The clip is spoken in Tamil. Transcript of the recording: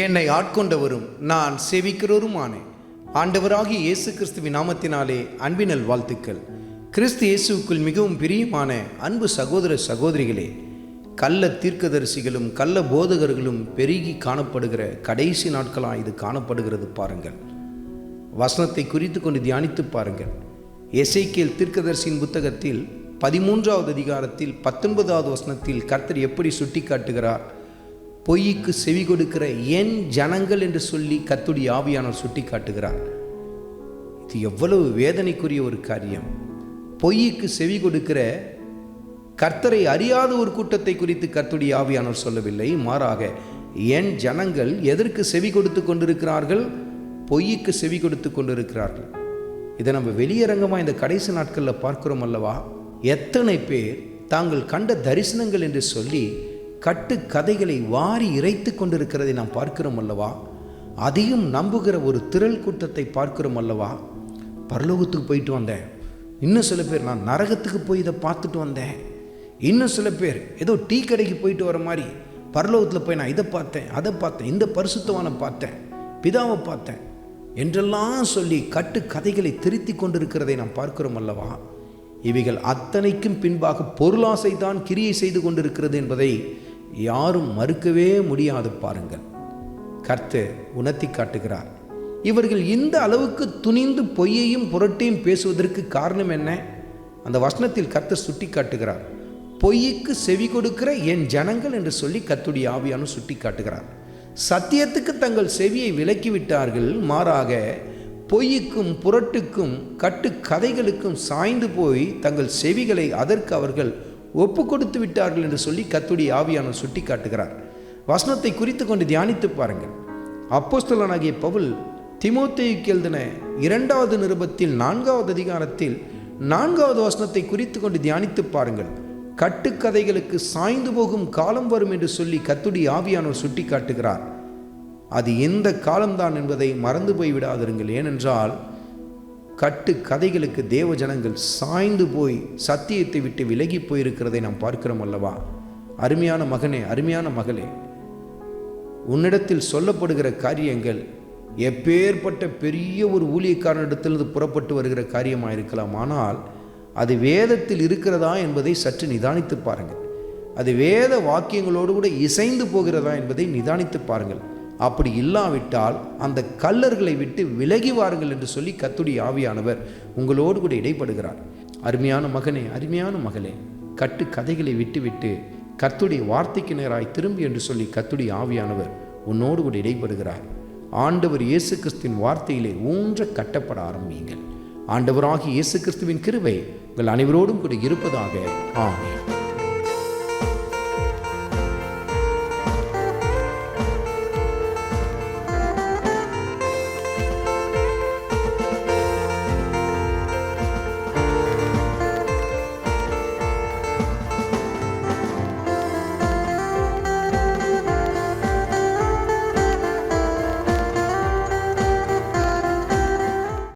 என்னை ஆட்கொண்டவரும் நான் சேவிக்கிறவருமானேன் ஆண்டவராகிய இயேசு கிறிஸ்துவின் நாமத்தினாலே அன்பினல் வாழ்த்துக்கள். கிறிஸ்து இயேசுவுக்குள் மிகவும் பிரியமான அன்பு சகோதர சகோதரிகளே கள்ள தீர்க்கதரிசிகளும் கள்ள போதகர்களும் பெருகி காணப்படுகிற கடைசி நாட்களாக இது காணப்படுகிறது பாருங்கள். வசனத்தை குறித்து கொண்டு தியானித்து பாருங்கள். எசேக்கியேல் தீர்க்கதரிசியின் புத்தகத்தில் பதிமூன்றாவது அதிகாரத்தில் பத்தொன்பதாவது வசனத்தில் கர்த்தர் எப்படி சுட்டி காட்டுகிறார் பொய்க்கு செவி கொடுக்கிற என் ஜனங்கள் என்று சொல்லி கத்துடி ஆவியானவர் சுட்டி காட்டுகிறார் இது எவ்வளவு வேதனைக்குரிய ஒரு காரியம். பொய்க்கு செவி கொடுக்கிற கர்த்தரை அறியாத ஒரு கூட்டத்தை குறித்து கர்த்துடைய ஆவியானவர் சொல்லவில்லை. மாறாக என் ஜனங்கள் எதற்கு செவி கொடுத்து கொண்டிருக்கிறார்கள்? பொய்க்கு செவி கொடுத்து கொண்டிருக்கிறார்கள். இதை நம்ம வெளியரங்கமாக இந்த கடைசி நாட்களில் பார்க்கிறோம் அல்லவா? எத்தனை பேர் தாங்கள் கண்ட தரிசனங்கள் என்று சொல்லி கட்டு கதைகளை வாரி இறைத்து கொண்டிருக்கிறதை நாம் பார்க்கிறோம் அல்லவா? அதையும் நம்புகிற ஒரு திரள் கூட்டத்தை பார்க்கிறோம் அல்லவா? பரலோகத்துக்கு போயிட்டு வந்தேன். இன்னும் சில பேர் நான் நரகத்துக்கு போய் இதை பார்த்துட்டு வந்தேன். இன்னும் சில பேர் ஏதோ டீ கடைக்கு போயிட்டு வர மாதிரி பரலோகத்தில் போய் நான் இதை பார்த்தேன் அதை பார்த்தேன் இந்த பரிசுத்தவானை பார்த்தேன் பிதாவை பார்த்தேன் என்றெல்லாம் சொல்லி கட்டு கதைகளை திருத்தி கொண்டிருக்கிறதை நாம் பார்க்கிறோம் அல்லவா? இவைகள் அத்தனைக்கும் பின்பாக பொருளாசை தான் கிரியை செய்து கொண்டிருக்கிறது என்பதை யாரும் மறுக்கவே முடியாது பாருங்கள். கர்த்து உணர்த்தி காட்டுகிறார். இவர்கள் இந்த அளவுக்கு துணிந்து பொய்யையும் புரட்டையும் பேசுவதற்கு காரணம் என்ன? அந்த வசனத்தில் கர்த்தர் சுட்டி காட்டுகிறார் பொய்யுக்கு செவி கொடுக்கிற என் ஜனங்கள் என்று சொல்லி கத்துடைய ஆவியானு சுட்டி காட்டுகிறார் சத்தியத்துக்கு தங்கள் செவியை விலக்கிவிட்டார்கள். மாறாக பொய்யுக்கும் புரட்டுக்கும் கட்டு கதைகளுக்கும் சாய்ந்து போய் தங்கள் செவிகளை அதற்கு அவர்கள் ஒப்பு கொடுத்து விட்டார்கள் என்று சொல்லி கத்துடைய ஆவியானவர் சுட்டி காட்டுகிறார். வசனத்தை குறித்து கொண்டு தியானித்து பாருங்கள். அப்போஸ்தலனாகிய பவுல் திமோத்தேயுக்கு எழுதின இரண்டாவது நிருபத்தில் நான்காவது அதிகாரத்தில் நான்காவது வசனத்தை குறித்து கொண்டு தியானித்து பாருங்கள். கட்டுக்கதைகளுக்கு சாய்ந்து போகும் காலம் வரும் என்று சொல்லி கத்துடி ஆவியானவர் சுட்டி காட்டுகிறார். அது எந்த காலம்தான் என்பதை மறந்து போய் விடாதிருங்கள். ஏனென்றால் கட்டு கதைகளுக்கு தேவ ஜனங்கள் சாய்ந்து போய் சத்தியத்தை விட்டு விலகி போயிருக்கிறதை நாம் பார்க்கிறோம் அல்லவா? அருமையான மகனே அருமையான மகளே உன்னிடத்தில் சொல்லப்படுகிற காரியங்கள் எப்பேற்பட்ட பெரிய ஒரு ஊழியக்காரனிடத்திலிருந்து புறப்பட்டு வருகிற காரியமாக இருக்கலாம் ஆனால் அது வேதத்தில் இருக்கிறதா என்பதை சற்று நிதானித்து பாருங்கள். அது வேத வாக்கியங்களோடு கூட இசைந்து போகிறதா என்பதை நிதானித்து பாருங்கள். அப்படி இல்லாவிட்டால் அந்த கல்லர்களை விட்டு விலகி வாருங்கள் என்று சொல்லி கத்துடி ஆவியானவர் உங்களோடு கூட இடைப்படுகிறார். அருமையான மகனே அருமையான மகளே கட்டு கதைகளை விட்டுவிட்டு கத்துடைய வார்த்தைக்கு நேராய் திரும்பி என்று சொல்லி கத்துடி ஆவியானவர் உன்னோடு கூட இடைப்படுகிறார். ஆண்டவர் இயேசு கிறிஸ்துவின் வார்த்தையிலே ஊன்ற கட்டப்பட ஆரம்பியுங்கள். ஆண்டவராகி இயேசு கிறிஸ்துவின் கிருபை உங்கள் அனைவரோடும் கூட இருப்பதாக. ஆமேன்.